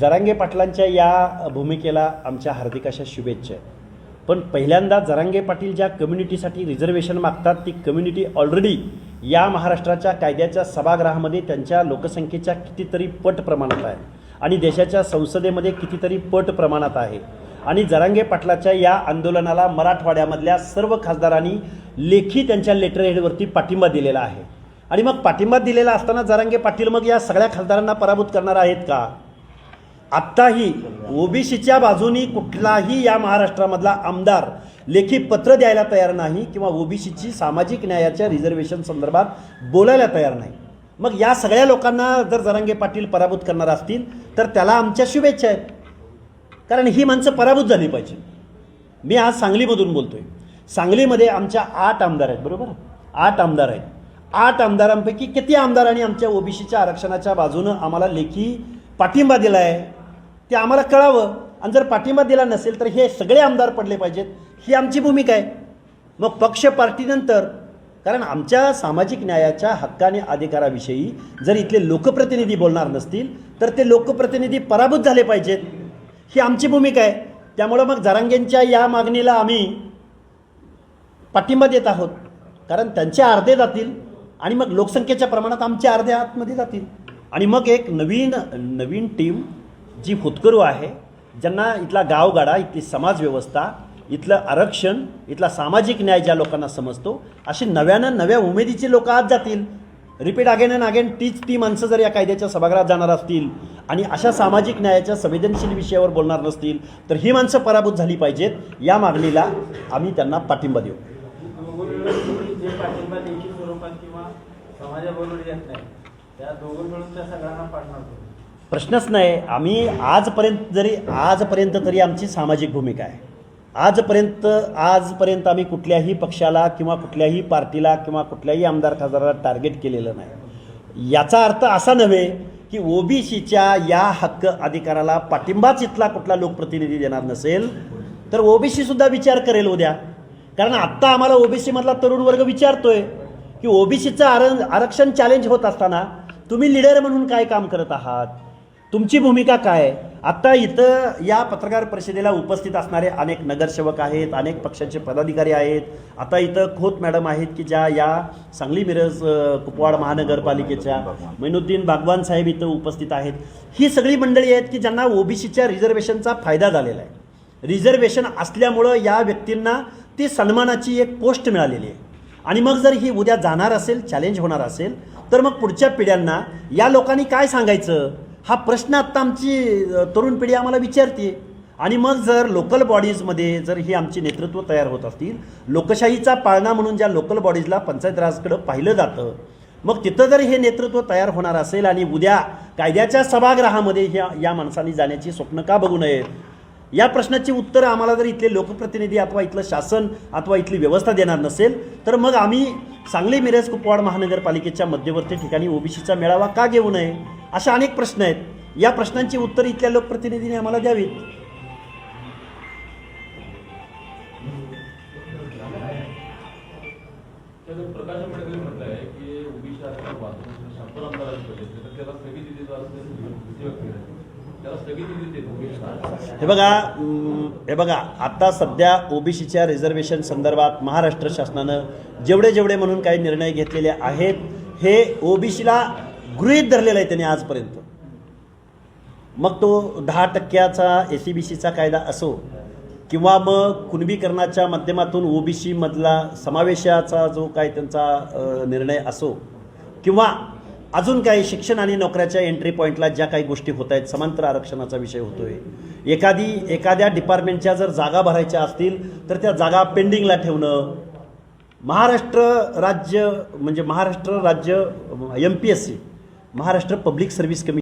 जरांगे पाटलांच्या या भूमिकेला आमच्या हार्दिक अशा शुभेच्छा आहे पण पहिल्यांदा जरांगे पाटील ज्या कम्युनिटीसाठी रिझर्वेशन मागतात ती कम्युनिटी ऑलरेडी या महाराष्ट्राच्या कायद्याच्या सभागृहामध्ये त्यांच्या लोकसंख्येच्या कितीतरी पट प्रमाणात आहे. आणि देशाच्या संसदेमध्ये कितीतरी पट प्रमाणात आहे. आणि जरांगे पाटलाच्या या आंदोलनाला मराठवाड्यामधल्या सर्व खासदारांनी लेखी त्यांच्या लेटर हेडवरती पाठिंबा दिलेला आहे. आणि मग पाठिंबा दिलेला असताना जरांगे पाटील मग या सगळ्या खासदारांना पराभूत करणार आहेत का? आत्ताही ओबीसीच्या बाजूनी कुठलाही या महाराष्ट्रामधला आमदार लेखी पत्र द्यायला तयार नाही किंवा ओबीसीची सामाजिक न्यायाच्या रिझर्वेशन संदर्भात बोलायला तयार नाही. मग या सगळ्या लोकांना जर जरांगे पाटील पराभूत करणार असतील तर त्याला आमच्या शुभेच्छा आहेत. कारण ही माणसं पराभूत झाली पाहिजे. मी आज सांगलीमधून बोलतोय. सांगलीमध्ये आमच्या आठ आमदार आहेत बरोबर? आठ आमदार आहेत. आठ आमदारांपैकी किती आमदारांनी आमच्या ओबीसीच्या आरक्षणाच्या बाजूनं आम्हाला लेखी पाठिंबा दिला आहे ते आम्हाला कळावं. आणि जर पाठिंबा दिला नसेल तर हे सगळे आमदार पडले पाहिजेत. ही आमची भूमिका आहे. मग पक्ष पार्टीनंतर कारण आमच्या सामाजिक न्यायाच्या हक्काने अधिकाराविषयी जर इथले लोकप्रतिनिधी बोलणार नसतील तर ते लोकप्रतिनिधी पराभूत झाले पाहिजेत. ही आमची भूमिका आहे. त्यामुळं मग जरांगेंच्या या मागणीला आम्ही पाठिंबा देत आहोत. कारण त्यांचे अर्धे जातील आणि मग लोकसंख्येच्या प्रमाणात आमचे अर्धे आतमध्ये जातील. आणि मग एक नवीन नवीन टीम जी होतकरू आहे ज्यांना इथला गावगाडा इथली समाजव्यवस्था इथलं आरक्षण इथला सामाजिक न्याय ज्या लोकांना समजतो अशी नव्यानं नव्या उमेदीची लोक आज जातील. रिपीट अगेन अँड अगेन तीच ती माणसं जर या कायद्याच्या सभागृहात जाणार असतील आणि अशा सामाजिक न्यायाच्या संवेदनशील विषयावर बोलणार नसतील तर ही माणसं पराभूत झाली पाहिजेत या मागणीला आम्ही त्यांना पाठिंबा देऊ. स्वरूपात किंवा समाजाबरोबर येत नाही त्या दोघं मिळून त्या सगळ्यांना पाडणार प्रश्नच नाही. आम्ही आजपर्यंत जरी आजपर्यंत तरी आमची सामाजिक भूमिका आहे. आजपर्यंत आजपर्यंत आम्ही कुठल्याही पक्षाला किंवा कुठल्याही पार्टीला किंवा कुठल्याही आमदार खासदाराला टार्गेट केलेलं नाही. याचा अर्थ असा नव्हे की ओबीसीच्या या हक्क अधिकाराला पाठिंबाच इथला कुठला लोकप्रतिनिधी देणार नसेल तर ओबीसीसुद्धा विचार करेल उद्या. कारण आत्ता आम्हाला ओबीसीमधला तरुण वर्ग विचारतोय की ओबीसीचं आर आरक्षण चॅलेंज होत असताना तुम्ही लिडर म्हणून काय काम करत आहात? तुमची भूमिका काय आत्ता इथं या पत्रकार परिषदेला उपस्थित असणारे अनेक नगरसेवक आहेत अनेक पक्षांचे पदाधिकारी आहेत. आता इथं खोत मॅडम आहेत की ज्या या सांगली मिरज कुपवाड महानगरपालिकेच्या मैनुद्दीन बागवान साहेब इथं उपस्थित आहेत. ही सगळी मंडळी आहेत की ज्यांना ओबीसीच्या रिझर्वेशनचा फायदा झालेला आहे. रिझर्वेशन असल्यामुळं या व्यक्तींना ती सन्मानाची एक पोस्ट मिळालेली आहे. आणि मग जर ही उद्या जाणार असेल चॅलेंज होणार असेल तर मग पुढच्या पिढ्यांना या लोकांनी काय सांगायचं? हा प्रश्न आत्ता आमची तरुण पिढी आम्हाला विचारते. आणि मग जर लोकल बॉडीजमध्ये जर ही आमची नेतृत्व तयार होत असतील लोकशाहीचा पाळणा म्हणून ज्या लोकल बॉडीजला पंचायत राजकडं पाहिलं जातं मग तिथं जर हे नेतृत्व तयार होणार असेल आणि उद्या कायद्याच्या सभागृहामध्ये ह्या या माणसांनी जाण्याची स्वप्न का बघू नयेत? या प्रश्नाची उत्तरं आम्हाला जर इथले लोकप्रतिनिधी अथवा इथलं शासन अथवा इथली व्यवस्था देणार नसेल तर मग आम्ही सांगली मिरज कुपवाड महानगरपालिकेच्या मध्यवर्ती ठिकाणी ओबीसीचा मेळावा का घेऊ नये? अशा अनेक प्रश्न आहेत. या प्रश्नांची उत्तर इथल्या लोकप्रतिनिधीने आम्हाला द्यावीत. प्रकाश की हे बघा हे बघा आता सध्या ओबीसीच्या रिझर्वेशन संदर्भात महाराष्ट्र शासनानं जेवढे जेवढे म्हणून काही निर्णय घेतलेले आहेत हे ओबीसीला गृहीत धरलेलं आहे त्यांनी आजपर्यंत. मग तो दहा टक्क्याचा ए सी बी सीचा कायदा असो किंवा मग कुणबीकरणाच्या माध्यमातून ओबीसीमधला समावेशाचा जो काय त्यांचा निर्णय असो किंवा अजून काही शिक्षण आणि नोकऱ्याच्या एंट्री पॉईंटला ज्या काही गोष्टी होत आहेत समांतर आरक्षणाचा विषय होतोय. एखादी एखाद्या डिपार्टमेंटच्या जर जागा भरायच्या असतील तर त्या जागा पेंडिंगला ठेवणं. महाराष्ट्र राज्य म्हणजे महाराष्ट्र राज्य M P S C Maharashtra public service commission